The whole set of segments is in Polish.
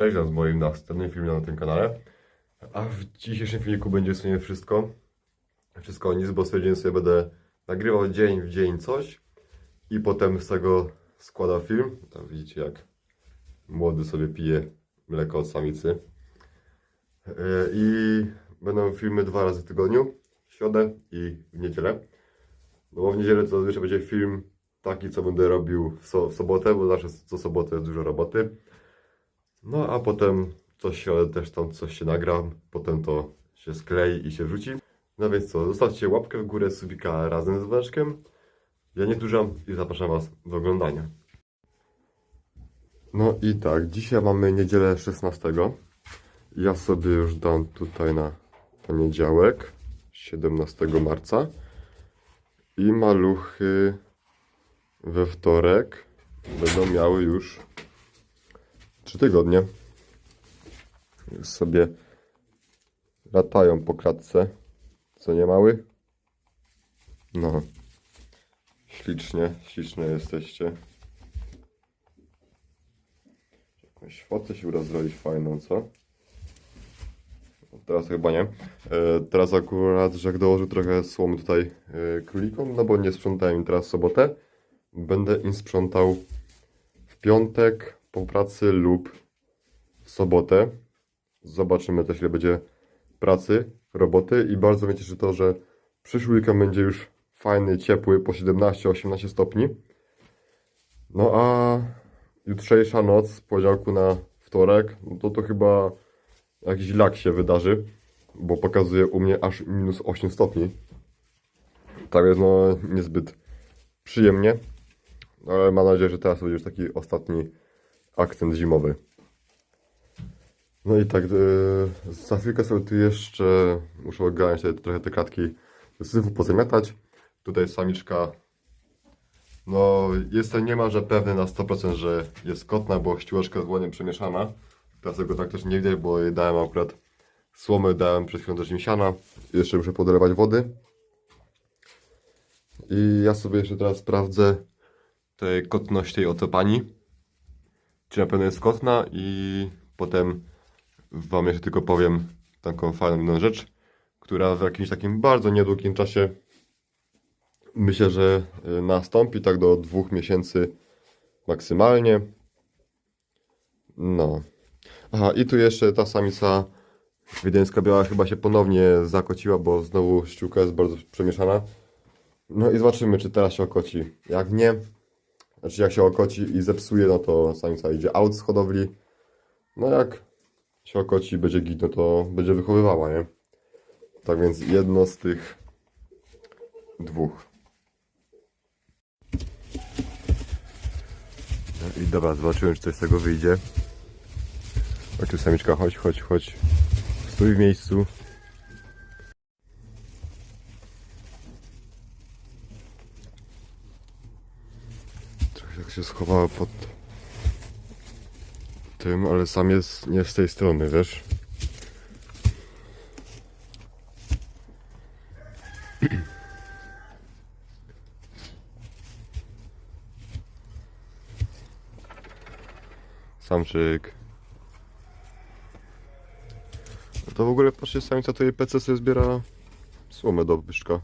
Cześć, z moim następnym filmie na tym kanale. A w dzisiejszym filmiku będzie w sumie wszystko. Wszystko nic, bo stwierdziłem sobie, będę nagrywał dzień w dzień coś i potem z tego składał film. Tam widzicie, jak młody sobie pije mleko od samicy. Yy, I będą filmy dwa razy w tygodniu, w środę i w niedzielę. No bo w niedzielę to zazwyczaj będzie film taki, co będę robił w, so, w sobotę, bo zawsze co sobotę jest dużo roboty. No a potem coś też tam coś się nagra, potem to się sklei i się wrzuci. No więc co, zostawcie łapkę w górę, subika razem z dzwoneczkiem. Ja nie dużam i zapraszam Was do oglądania. No i tak, dzisiaj mamy niedzielę 16. Ja sobie już dam tutaj na poniedziałek, 17 marca. I maluchy we wtorek będą miały już 3 tygodnie. Już sobie latają po klatce. Co nie mały? No. Ślicznie, śliczne jesteście. Jakąś fotę się uda zrobić fajną, co? Teraz chyba nie. E, teraz akurat Żak dołożył trochę słomy tutaj e, królikom, no bo nie sprzątałem teraz sobotę. Będę im sprzątał w piątek po pracy lub w sobotę. Zobaczymy też ile będzie pracy, roboty i bardzo mnie cieszy to, że przyszły weekend będzie już fajny, ciepły, po 17-18 stopni. No a jutrzejsza noc z poniedziałku na wtorek, no to to chyba jakiś lak się wydarzy, bo pokazuje u mnie aż minus 8 stopni. Tak więc no niezbyt przyjemnie, ale mam nadzieję, że teraz będzie już taki ostatni akcent zimowy. No i tak, yy, za chwilkę sobie tu jeszcze muszę sobie trochę te klatki syfu pozamiatać. Tutaj samiczka, no jestem niemalże pewny na 100%, że jest kotna, bo ściółeczka z łonem przemieszana. Teraz tego tak też nie widać, bo jej dałem akurat słomy, dałem przed chwilą też im. Jeszcze muszę podlewać wody. I ja sobie jeszcze teraz sprawdzę tej kotność tej oto pani. Czy na pewno jest kotna i potem Wam jeszcze tylko powiem taką fajną jedną rzecz, która w jakimś takim bardzo niedługim czasie myślę, że y, nastąpi tak do dwóch miesięcy maksymalnie. No. Aha, i tu jeszcze ta samica wiedeńska biała chyba się ponownie zakociła, bo znowu ściółka jest bardzo przemieszana. No i zobaczymy, czy teraz się okoci. Jak nie, znaczy jak się okoci i zepsuje, no to samica idzie out z hodowli. No jak się okoci będzie git, no to będzie wychowywała, nie? Tak więc jedno z tych dwóch. No I dobra, zobaczyłem, czy coś z tego wyjdzie. Chodź tu samiczka, chodź, chodź, chodź. Stój w miejscu. Tak się pod tym, ale sam jest nie z tej strony, wiesz? Samczyk. No to w ogóle patrzcie samica tutaj PC sobie zbiera słomę do pyszczka.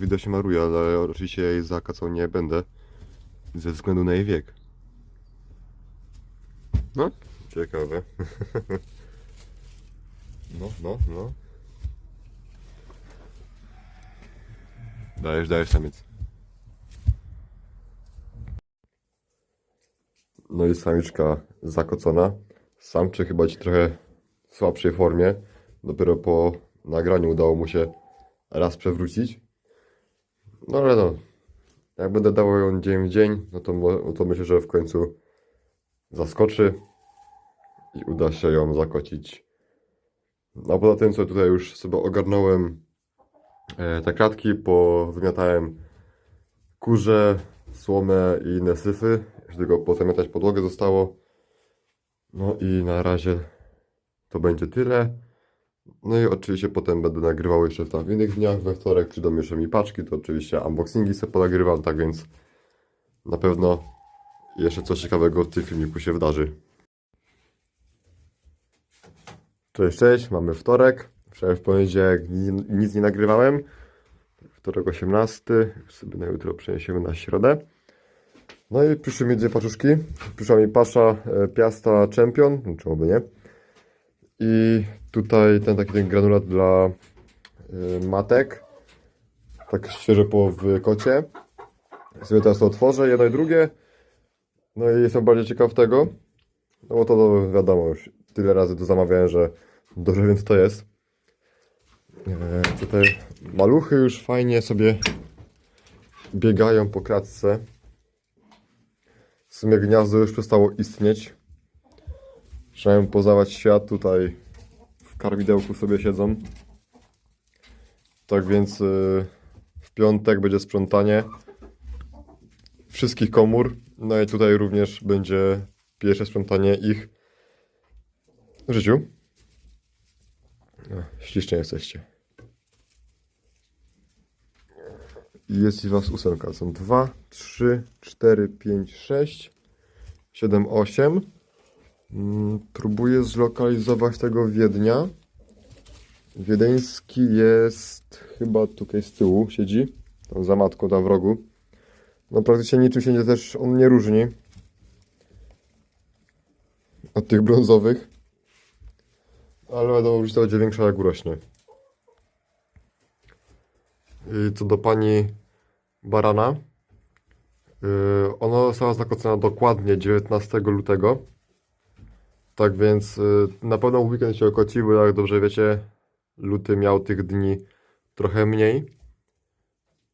Chyba się maruje, ale oczywiście jej zakacał nie będę. Ze względu na jej wiek. No, ciekawe. No, no, no. Dajesz, dajesz samiec. No i samiczka zakocona. Samczyk chyba ci trochę w słabszej formie. Dopiero po nagraniu udało mu się raz przewrócić. No ale no, jak będę dawał ją dzień w dzień, no to, mo- to myślę, że w końcu zaskoczy i uda się ją zakocić. No poza tym, co tutaj już sobie ogarnąłem e, te kratki, powymiatałem kurze, słomę i inne syfy. Jeszcze tylko pozamiatać podłogę zostało. No i na razie to będzie tyle. No i oczywiście potem będę nagrywał jeszcze tam w innych dniach. We wtorek przyjdą jeszcze mi paczki, to oczywiście unboxingi sobie ponagrywam, tak więc na pewno jeszcze coś ciekawego w tym filmiku się wydarzy. Cześć, cześć, mamy wtorek. Wczoraj w poniedziałek ni- nic nie nagrywałem. Wtorek 18, już sobie na jutro przeniesiemy na środę. No i przyszły mi dwie paczuszki. Przyszła mi pasza e, Piasta Champion, czemu by nie. I tutaj ten taki ten granulat dla y, matek. Tak świeżo po wykocie. Sobie teraz to otworzę, jedno i drugie. No i jestem bardziej ciekaw tego. No bo to, wiadomo, już tyle razy to zamawiałem, że dobrze więc to jest. E, tutaj maluchy już fajnie sobie biegają po klatce. W sumie gniazdo już przestało istnieć. Trzeba poznawać świat tutaj karmidełku sobie siedzą. Tak więc y, w piątek będzie sprzątanie wszystkich komór. No i tutaj również będzie pierwsze sprzątanie ich w życiu. Ślicznie jesteście. Jest i was ósemka. Są 2, 3, 4, 5, 6, 7, 8. Mm, Próbuję zlokalizować tego Wiednia. Wiedeński jest chyba tutaj z tyłu, siedzi. Tam za matką, tam w rogu. No praktycznie niczym się nie, też on nie różni od tych brązowych. Ale wiadomo, różnica będzie większa jak urośnie. I co do pani Barana. Yy, ona została zakocona dokładnie 19 lutego. Tak więc yy, na pewno weekend się okoci, bo jak dobrze wiecie, luty miał tych dni trochę mniej.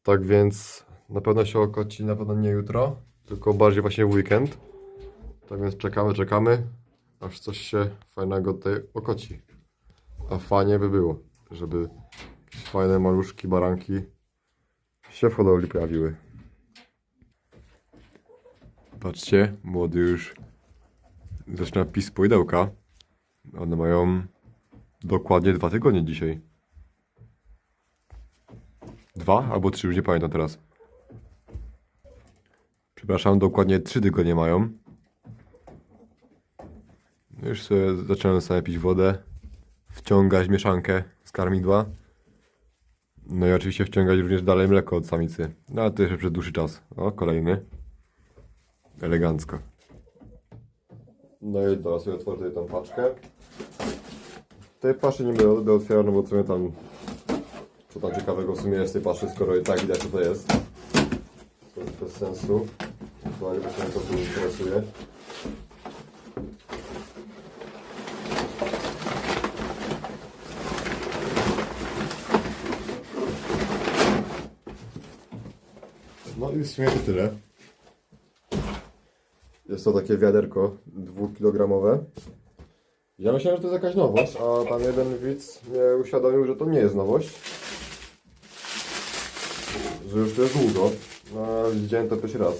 Tak więc na pewno się okoci, na pewno nie jutro, tylko bardziej właśnie weekend. Tak więc czekamy, czekamy, aż coś się fajnego tutaj okoci. A fajnie by było, żeby fajne maluszki, baranki się w hodowli pojawiły. Patrzcie, młody już zaczyna pis pojdełka. One mają dokładnie dwa tygodnie dzisiaj. Dwa albo trzy, już nie pamiętam teraz. Przepraszam, dokładnie trzy tygodnie mają. Już sobie zacząłem sobie pić wodę, wciągać mieszankę z karmidła. No i oczywiście wciągać również dalej mleko od samicy. No ale to jeszcze przez dłuższy czas. O, kolejny. Elegancko. No i teraz sobie otworzę tutaj tą paczkę. Tej paszy nie będę otwierał, no bo co mnie tam co tam ciekawego w sumie jest tej paszy, skoro i tak widać co to jest. To jest bez sensu. Aktualnie właśnie mnie to tu interesuje. No i w sumie to tyle. Jest to takie wiaderko dwukilogramowe. Ja myślałem, że to jest jakaś nowość, a tam jeden widz mnie uświadomił, że to nie jest nowość. Że już to jest długo. No, a widziałem to pierwszy raz.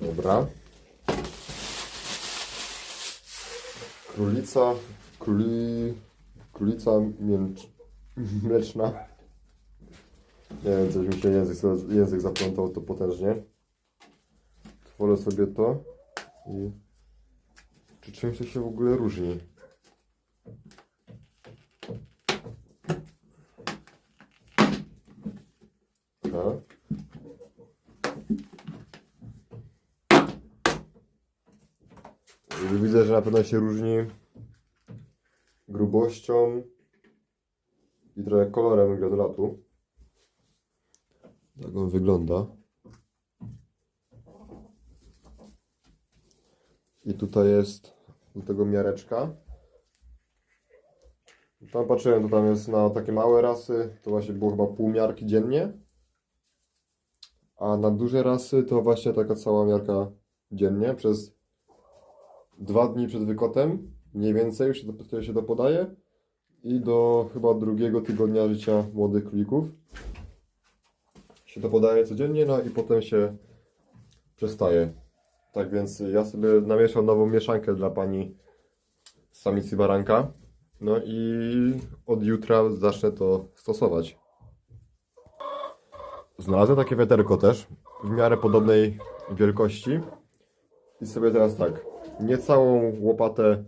Dobra. Królica, króli, królica mięcz, mleczna. Nie wiem, coś mi się język, język zaplątał to potężnie. Tworzę sobie to i czy czymś to się w ogóle różni? Tak. I Widzę, że na pewno się różni grubością i trochę kolorem granulatu. Tak on wygląda. I tutaj jest do tego miareczka. Tam patrzyłem, to tam jest na takie małe rasy, to właśnie było chyba pół miarki dziennie. A na duże rasy to właśnie taka cała miarka dziennie przez dwa dni przed wykotem, mniej więcej, już się to, się to podaje. I do chyba drugiego tygodnia życia młodych królików się to podaje codziennie, no i potem się przestaje Tak więc ja sobie namieszam nową mieszankę dla pani samicy baranka. No i od jutra zacznę to stosować. Znalazłem takie wiaderko też, w miarę podobnej wielkości. I sobie teraz tak, niecałą łopatę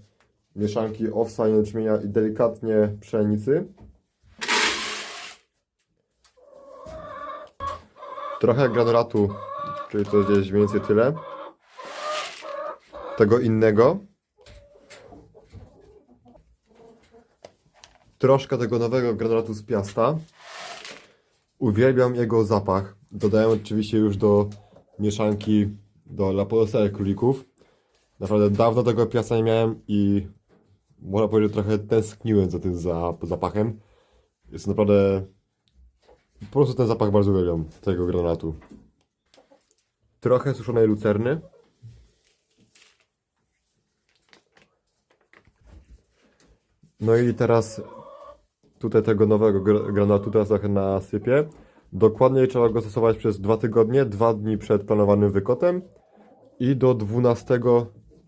mieszanki owsa, jęczmienia i delikatnie pszenicy. Trochę granulatu, czyli to gdzieś mniej więcej tyle. Tego innego. Troszkę tego nowego granulatu z piasta. Uwielbiam jego zapach. Dodaję oczywiście już do mieszanki do pozostałych królików. Naprawdę dawno tego piasta nie miałem i można powiedzieć, że trochę tęskniłem za tym za, zapachem. Jest naprawdę. Po prostu ten zapach bardzo uwielbiam tego granatu. Trochę suszonej lucerny. No i teraz tutaj tego nowego gr- granatu teraz trochę nasypię. Dokładnie trzeba go stosować przez dwa tygodnie, dwa dni przed planowanym wykotem i do 12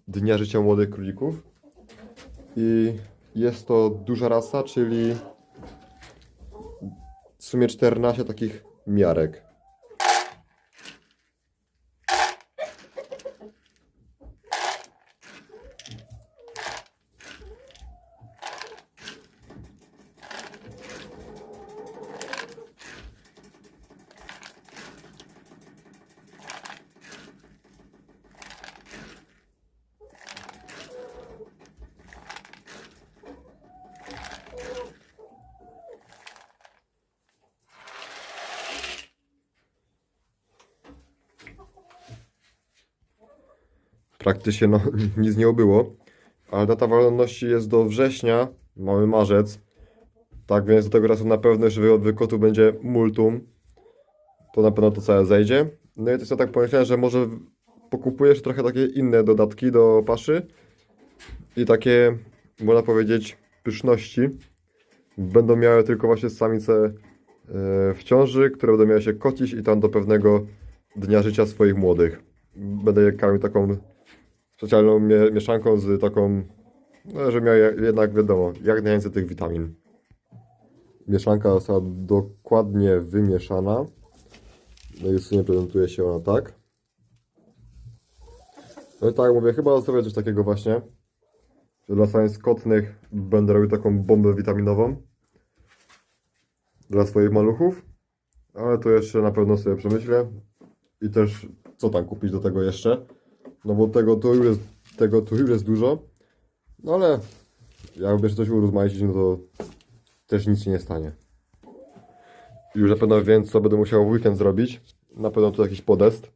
dnia życia młodych królików. I jest to duża rasa, czyli w sumie 14 takich miarek. Praktycznie no, nic nie obyło. Ale data ważności jest do września, mamy marzec. Tak więc do tego czasu na pewno jeszcze od wykotu będzie multum. To na pewno to całe zejdzie. No i też ja tak pomyślałem, że może pokupujesz trochę takie inne dodatki do paszy. I takie, można powiedzieć, pyszności. Będą miały tylko właśnie samice e, w ciąży, które będą miały się kocić i tam do pewnego dnia życia swoich młodych. Będę je karmił taką specjalną mie- mieszanką z taką, no, że miał je- jednak wiadomo, jak najwięcej tych witamin. Mieszanka została dokładnie wymieszana. No i w sumie prezentuje się ona tak. No i tak mówię, chyba zostawię coś takiego właśnie. Dla samiec kotnych będę robił taką bombę witaminową. Dla swoich maluchów. Ale to jeszcze na pewno sobie przemyślę. I też co tam kupić do tego jeszcze. No bo tego tu już jest, tego tu już jest dużo. No ale jakby jeszcze coś urozmaicić, no to też nic się nie stanie. Już na pewno wiem, co będę musiał w weekend zrobić. Na pewno tu jakiś podest.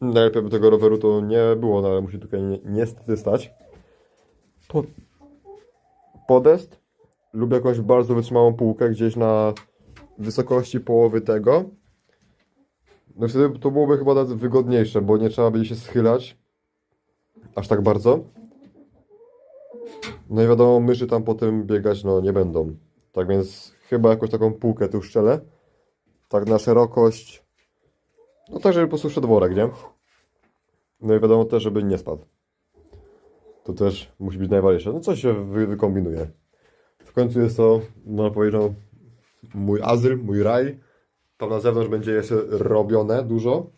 Najlepiej by tego roweru to nie było, no ale musi tutaj ni- niestety stać. Po... Podest lub jakąś bardzo wytrzymałą półkę gdzieś na wysokości połowy tego. No wtedy to byłoby chyba wygodniejsze, bo nie trzeba będzie się schylać aż tak bardzo. No i wiadomo, myszy tam potem biegać no nie będą. Tak więc chyba jakąś taką półkę tu szczelę. Tak na szerokość. No tak, żeby po prostu szedł worek, nie? No i wiadomo też, żeby nie spadł. To też musi być najważniejsze. No coś się wy, wykombinuje. W końcu jest to, można powiedzieć, no, mój azyl, mój raj. Tam na zewnątrz będzie jeszcze robione dużo.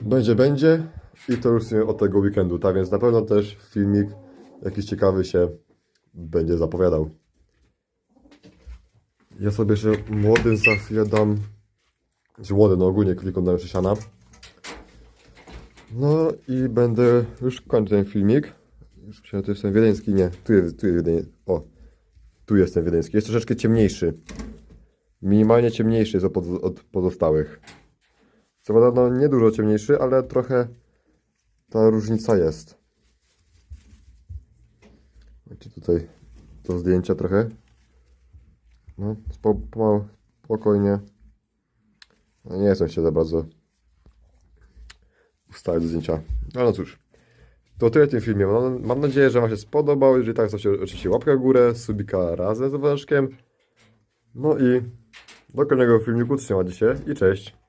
Będzie, będzie. I to już od tego weekendu. Tak więc na pewno też filmik jakiś ciekawy się będzie zapowiadał. Ja sobie jeszcze młodym za chwilę dam. Znaczy młody, no ogólnie klikom dam siana. No i będę już kończył ten filmik. Już myślałem, to jest ten wiedeński. Nie, tu jest, tu jest wiedeński. O, tu jest ten wiedeński. Jest troszeczkę ciemniejszy. Minimalnie ciemniejszy jest od, poz- od pozostałych. Co prawda, no nie dużo ciemniejszy, ale trochę ta różnica jest. Macie tutaj do zdjęcia trochę. No, spokojnie. No, nie jestem się za bardzo ustawić zdjęcia. Ale no cóż. To tyle w tym filmie. Mam, mam nadzieję, że Wam się spodobał. Jeżeli tak, to oczywiście łapka w górę, subika razem z Waszkiem. No i do kolejnego filmiku. Trzymajcie się i cześć.